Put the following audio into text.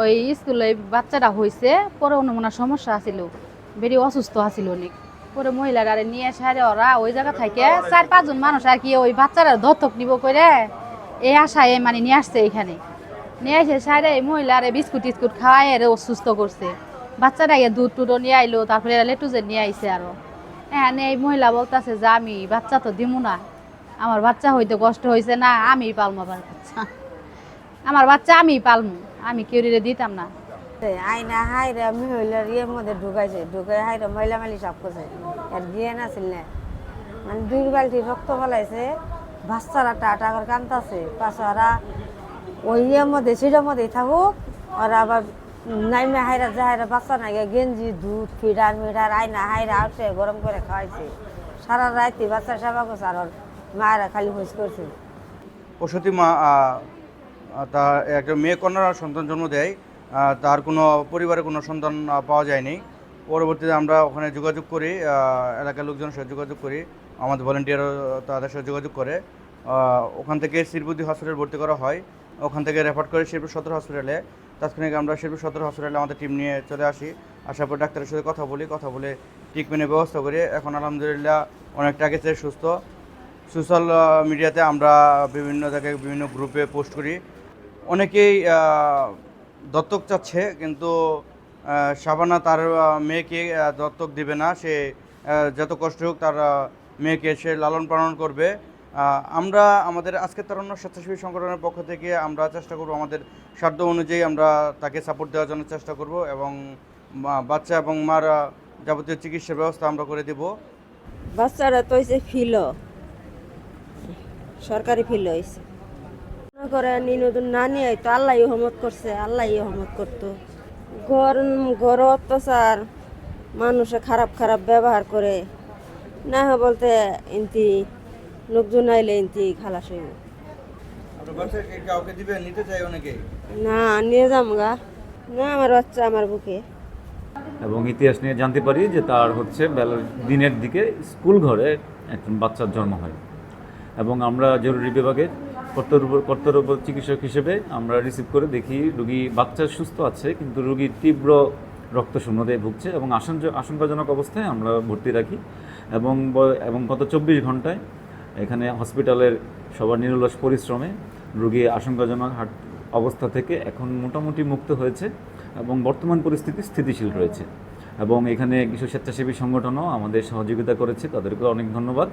ওই স্কুলে বাচ্চাটা হয়েছে পরে অন্য মনে সমস্যা আছিল বেরি অসুস্থ আছিল অনেক পরে মহিলারা নিয়ে সারে ওরা ওই জায়গা থেকে চার পাঁচজন মানুষ আর কি ওই বাচ্চারা দত্তক নিব করে এই আশায় মানে নিয়ে আসছে এখানে। নিয়ে এসে সারে এই মহিলারে বিস্কুট টিস্কুট খাওয়াই এর অসুস্থ করছে। বাচ্চাটা গিয়ে দুধ টুধও নিয়ে আইলো, তারপরে লেটুজে নিয়ে আইছে আরও। হ্যাঁ এই মহিলা বলতেছে যে আমি বাচ্চা তো দিমু না, আমার বাচ্চা হইতে কষ্ট হয়েছে না আমি পালমো বাচ্চা। আমার বাচ্চা আমি পালমু আমি কেউ দিতাম না। আইনা হাইরা মহিলার ইয়ের মধ্যে ঢুকাইছে ঢুকাই হাইরা মহিলা মালি সব করছে। আর গিয়ে নাছিল না। মানে দুই বালতি রক্ত ফলাইছে বাচ্চারা টাটা করে কান্দাছে পাশে ওরা ওই ইয়ের মধ্যে সেটার মধ্যেই থাকুক ওরা আবার নাইমে হাইরা যাহাইরা বাচ্চা নাগে গেঞ্জি দুধ ফিডার মিডার আইনা হাইরা আসে গরম করে খাওয়াইছে। সারা রাতে বাচ্চা সেবা করছে আর মায়েরা খালি হুঁশ করছে। প্রসূতি মা তার একটা মেয়ে কন্যার সন্তান জন্ম দেয় তার কোনো পরিবারে কোনো সন্তান পাওয়া যায়নি। পরবর্তীতে আমরা ওখানে যোগাযোগ করি এলাকার লোকজনের সাথে যোগাযোগ করি, আমাদের ভলেন্টিয়ারও তাদের সাথে যোগাযোগ করে। ওখান থেকে শিরপুদি হসপিটাল ভর্তি করা হয়। ওখান থেকে রেফার করে শিরপুর সদর হসপিটালে তাৎক্ষণিক আমরা শিরপুর সদর হসপিটালে আমাদের টিম নিয়ে চলে আসি। আসার পর ডাক্তারের সাথে কথা বলি, কথা বলে ট্রিটমেন্টের ব্যবস্থা করি। এখন আলহামদুলিল্লাহ অনেকটা গেছে সুস্থ। সোশ্যাল মিডিয়াতে আমরা বিভিন্ন জায়গায় বিভিন্ন গ্রুপে পোস্ট করি। অনেকেই দত্তক চাচ্ছে, কিন্তু শাবানা তার মেয়েকে দত্তক দিবে না। সে যত কষ্ট হোক তার মেয়েকে সে লালন পালন করবে। আমরা আমাদের আজকের তারণ্য স্বেচ্ছাসেবী সংগঠনের পক্ষ থেকে আমরা চেষ্টা করব, আমাদের সাধ্য অনুযায়ী আমরা তাকে সাপোর্ট দেওয়ার জন্য চেষ্টা করব এবং বাচ্চা এবং মার যাবতীয় চিকিৎসার ব্যবস্থা আমরা করে দেব। বাচ্চারা তো ফিল, সরকারি ফিল হয়েছে। মনে করে নতুন না নিয়ে তো আল্লাহ হমত করছে আল্লাহ হমত করতো। ঘর ঘর অত্যাচার মানুষে খারাপ খারাপ ব্যবহার করে। না হয় বলতে ইন্তি লোকজন আইলে ইন্তি খালাস হইব। না নিয়ে যাম গা। না আমার বাচ্চা আমার বুকে। এবং ইতিহাস নিয়ে জানতে পারি যে তার হচ্ছে বেলা দিনের দিকে স্কুল ঘরে একজন বাচ্চার জন্ম হয়। এবং আমরা জরুরি বিভাগে কর্তব্য চিকিৎসক হিসেবে আমরা রিসিভ করে দেখি রুগী বাচ্চা সুস্থ আছে, কিন্তু রুগী তীব্র রক্তশূন্যতায় ভুগছে এবং আশঙ্ক আশঙ্কাজনক অবস্থায় আমরা ভর্তি রাখি। এবং এবং গত চব্বিশ ঘন্টায় এখানে হসপিটালের সবার নিরলস পরিশ্রমে রুগী আশঙ্কাজনক হাট অবস্থা থেকে এখন মোটামুটি মুক্ত হয়েছে এবং বর্তমান পরিস্থিতি স্থিতিশীল রয়েছে। এবং এখানে কিছু স্বেচ্ছাসেবী সংগঠনও আমাদের সহযোগিতা করেছে তাদেরকে অনেক ধন্যবাদ।